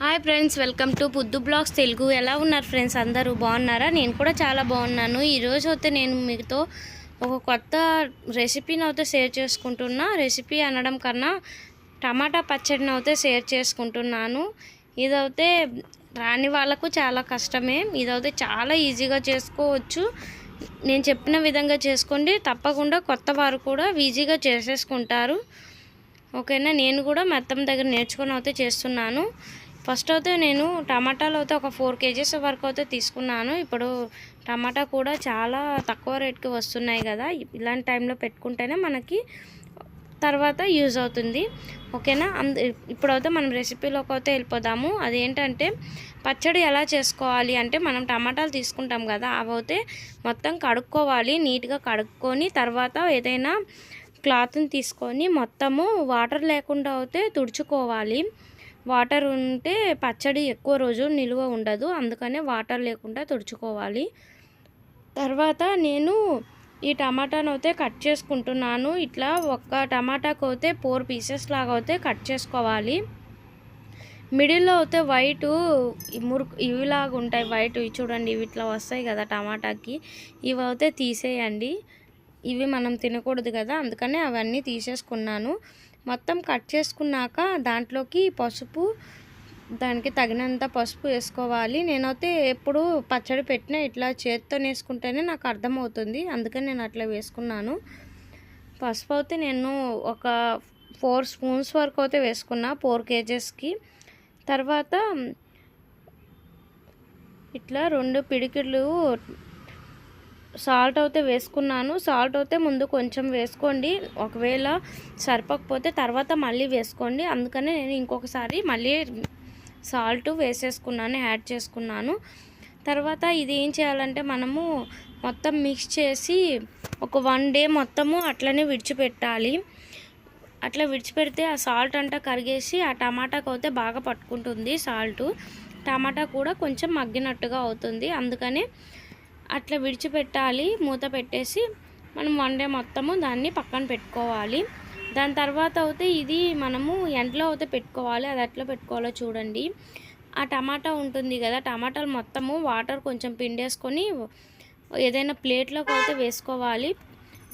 Hi friends welcome to Puddu blogs Telugu. ఎలా ఉన్నారు friends? అందరూ బాగున్నారా? నేను కూడా చాలా బాగున్నాను. ఈరోజు అయితే నేను మీతో ఒక కొత్త రెసిపీని అయితే షేర్ చేసుకుంటున్నా. రెసిపీ అనడం కన్నా టమాటా పచ్చడిని అయితే షేర్ చేసుకుంటున్నాను. ఇదైతే రాని వాళ్ళకు చాలా కష్టమే. ఇదైతే చాలా ఈజీగా చేసుకోవచ్చు. నేను చెప్పిన విధంగా చేసుకోండి. తప్పకుండా కొత్త వారు కూడా ఈజీగా చేసేసుకుంటారు. ఓకేనా? నేను కూడా మెత్తం దగ్గర నేర్చుకొని అయితే చేస్తున్నాను. ఫస్ట్ అయితే నేను టమాటాలు అయితే ఒక ఫోర్ కేజీస్ వరకు అయితే తీసుకున్నాను. ఇప్పుడు టమాటా కూడా చాలా తక్కువ రేట్కి వస్తున్నాయి కదా. ఇలాంటి టైంలో పెట్టుకుంటేనే మనకి తర్వాత యూజ్ అవుతుంది. ఓకేనా? అంద ఇప్పుడైతే మనం రెసిపీలోకి అయితే వెళ్ళిపోదాము. అదేంటంటే పచ్చడి ఎలా చేసుకోవాలి అంటే మనం టమాటాలు తీసుకుంటాం కదా. అవి అయితే మొత్తం కడుక్కోవాలి. నీట్గా కడుక్కొని తర్వాత ఏదైనా క్లాత్ని తీసుకొని మొత్తము వాటర్ లేకుండా అయితే తుడుచుకోవాలి. వాటర్ ఉంటే పచ్చడి ఎక్కువ రోజు నిలువ ఉండదు. అందుకనే వాటర్ లేకుండా తుడుచుకోవాలి. తర్వాత నేను ఈ టమాటాను అయితే కట్ చేసుకుంటున్నాను. ఇట్లా ఒక్క టమాటాకు అయితే ఫోర్ పీసెస్ లాగా అయితే కట్ చేసుకోవాలి. మిడిల్లో అయితే వైట్ మురుకు ఇవిలాగా ఉంటాయి. వైట్ ఇవి చూడండి ఇవి ఇట్లా వస్తాయి కదా టమాటాకి. ఇవి అయితే తీసేయండి. ఇవి మనం తినకూడదు కదా అందుకనే అవన్నీ తీసేసుకున్నాను. మొత్తం కట్ చేసుకున్నాక దాంట్లోకి పసుపు దానికి తగినంత పసుపు వేసుకోవాలి. నేనైతే ఎప్పుడు పచ్చడి పెట్టినా ఇట్లా చేత్తో వేసుకుంటేనే నాకు అర్థమవుతుంది. అందుకని నేను అట్లా వేసుకున్నాను. పసుపు అయితే నేను ఒక ఫోర్ స్పూన్స్ వరకు అయితే వేసుకున్నా ఫోర్ కేజెస్కి. తర్వాత ఇట్లా రెండు పిడికిళ్ళు సాల్ట్ అయితే వేసుకున్నాను. సాల్ట్ అయితే ముందు కొంచెం వేసుకోండి. ఒకవేళ సరిపోకపోతే తర్వాత మళ్ళీ వేసుకోండి. అందుకనే నేను ఇంకొకసారి మళ్ళీ సాల్ట్ వేసేసుకున్నాను యాడ్ చేసుకున్నాను. తర్వాత ఇది ఏం చేయాలంటే మనము మొత్తం మిక్స్ చేసి ఒక వన్ డే మొత్తము అట్లనే విడిచిపెట్టాలి. అట్లా విడిచిపెడితే ఆ సాల్ట్ అంతా కరిగేసి ఆ టమాటాకు అయితే బాగా పట్టుకుంటుంది సాల్ట్. టమాటా కూడా కొంచెం మగ్గినట్టుగా అవుతుంది. అందుకనే అట్లా విడిచిపెట్టాలి మూత పెట్టేసి మనం వన్ డే మొత్తము దాన్ని పక్కన పెట్టుకోవాలి. దాని తర్వాత అయితే ఇది మనము ఎండలో అయితే పెట్టుకోవాలి. అది ఎట్లా పెట్టుకోవాలో చూడండి. ఆ టమాటా ఉంటుంది కదా టమాటాలు మొత్తము వాటర్ కొంచెం పిండేసుకొని ఏదైనా ప్లేట్లోకి అయితే వేసుకోవాలి.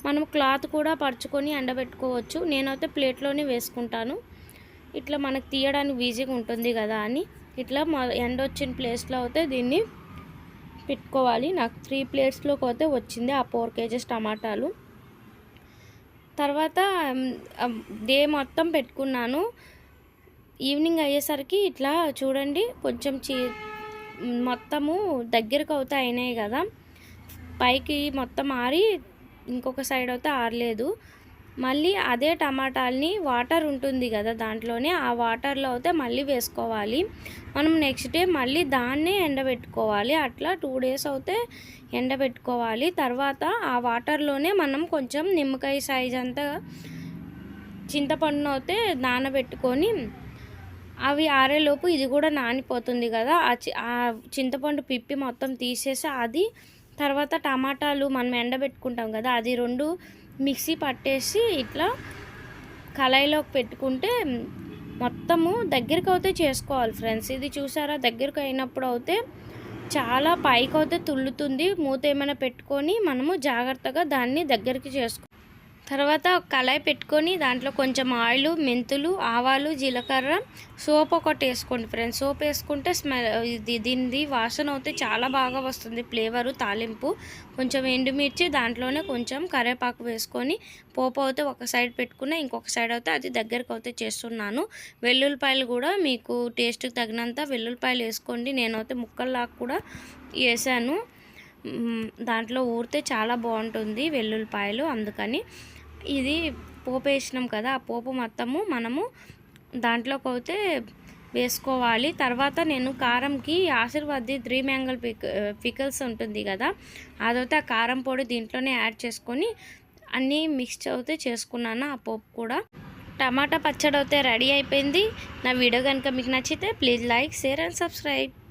మనం క్లాత్ కూడా పరుచుకొని ఎండబెట్టుకోవచ్చు. నేనైతే ప్లేట్లోనే వేసుకుంటాను. ఇట్లా మనకు తీయడానికి ఈజీగా ఉంటుంది కదా అని. ఇట్లా ఎండ వచ్చిన ప్లేస్లో అయితే దీన్ని పెట్టుకోవాలి. నాకు త్రీ ప్లేట్స్లోకి అయితే వచ్చింది. ఆ ఫోర్ కేజెస్ టమాటాలు. తర్వాత డే మొత్తం పెట్టుకున్నాను. ఈవినింగ్ అయ్యేసరికి ఇట్లా చూడండి కొంచెం చీ మొత్తము దగ్గరకు అవుతా అయినాయి కదా. పైకి మొత్తం ఆరి ఇంకొక సైడ్ అయితే ఆరలేదు. మళ్ళీ అదే టమాటాలని వాటర్ ఉంటుంది కదా దాంట్లోనే ఆ వాటర్లో అయితే మళ్ళీ వేసుకోవాలి. మనం నెక్స్ట్ డే మళ్ళీ దాన్నే ఎండబెట్టుకోవాలి. అట్లా టూ డేస్ అయితే ఎండబెట్టుకోవాలి. తర్వాత ఆ వాటర్లోనే మనం కొంచెం నిమ్మకాయ సైజ్ అంతా చింతపండును అయితే నానబెట్టుకొని అవి ఆరేలోపు ఇది కూడా నానిపోతుంది కదా ఆ చింతపండు పిప్పి మొత్తం తీసేసి అది తర్వాత టమాటాలు మనం ఎండబెట్టుకుంటాం కదా అది రెండు మిక్సీ పట్టేసి ఇట్లా కళాయిలోకి పెట్టుకుంటే మొత్తము దగ్గరికి అయితే చేసుకోవాలి ఫ్రెండ్స్. ఇది చూసారా? దగ్గరకు అయినప్పుడు అయితే చాలా పైకి అయితే తుల్లుతుంది మూత ఏమైనా పెట్టుకొని మనము జాగ్రత్తగా దాన్ని దగ్గరికి చేసుకో తర్వాత ఒక కళాయి పెట్టుకొని దాంట్లో కొంచెం ఆయిల్ మెంతులు ఆవాలు జీలకర్ర సోప్ ఒకటి వేసుకోండి ఫ్రెండ్స్ సోప్ వేసుకుంటే స్మెల్ ఇది దీనిది వాసన అయితే చాలా బాగా వస్తుంది. ఫ్లేవరు తాలింపు కొంచెం ఎండుమిర్చి దాంట్లోనే కొంచెం కరివేపాకు వేసుకొని పోపు అయితే ఒక సైడ్ పెట్టుకున్న ఇంకొక సైడ్ అయితే అది దగ్గరకు అయితే చేస్తున్నాను. వెల్లుల్లిపాయలు కూడా మీకు టేస్ట్కి తగినంత వెల్లుల్లిపాయలు వేసుకోండి. నేనైతే ముక్కల్లాగా కూడా వేసాను. దాంట్లో ఊరితే చాలా బాగుంటుంది వెల్లుల్లిపాయలు అందుకని. ఇది పోపు వేసినాం కదా ఆ పోపు మొత్తము మనము దాంట్లోకి అయితే వేసుకోవాలి. తర్వాత నేను కారంకి ఆశీర్వాది త్రీ మ్యాంగల్ పిక్ పికల్స్ ఉంటుంది కదా అదైతే ఆ కారం పొడి దీంట్లోనే యాడ్ చేసుకొని అన్నీ మిక్స్ అయితే చేసుకున్నాను ఆ పోపు కూడా. టమాటా పచ్చడి అయితే రెడీ అయిపోయింది. నా వీడియో కనుక మీకు నచ్చితే please like share and subscribe.